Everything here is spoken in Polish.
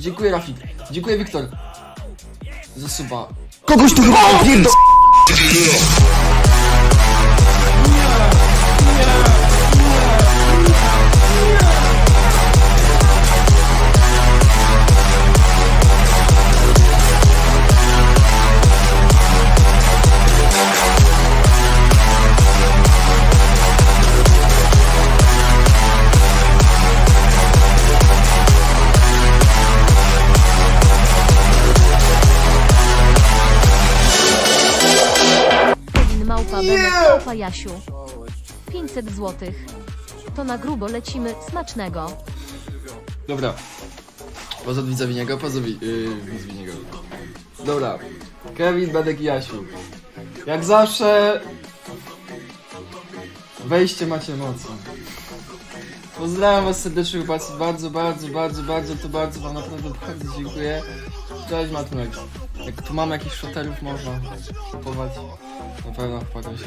Dziękuję Rafik. Dziękuję Wiktor. Za suba. Kogoś tu chyba opierdol... Małpa Benek Małpa Jasiu. 500 zł. To na grubo lecimy, smacznego. Dobra. Poza widza Winiego, poza wi- yy, widz Winiego. Dobra. Kevin, Bedek i Jasiu. Jak zawsze... Wejście macie mocno. Pozdrawiam was serdecznie chłopacy, bardzo, bardzo, bardzo, bardzo, to bardzo wam naprawdę bardzo dziękuję. Cześć Matmek. Jak tu mamy jakichś szoterów można kupować, na pewno wpadam się.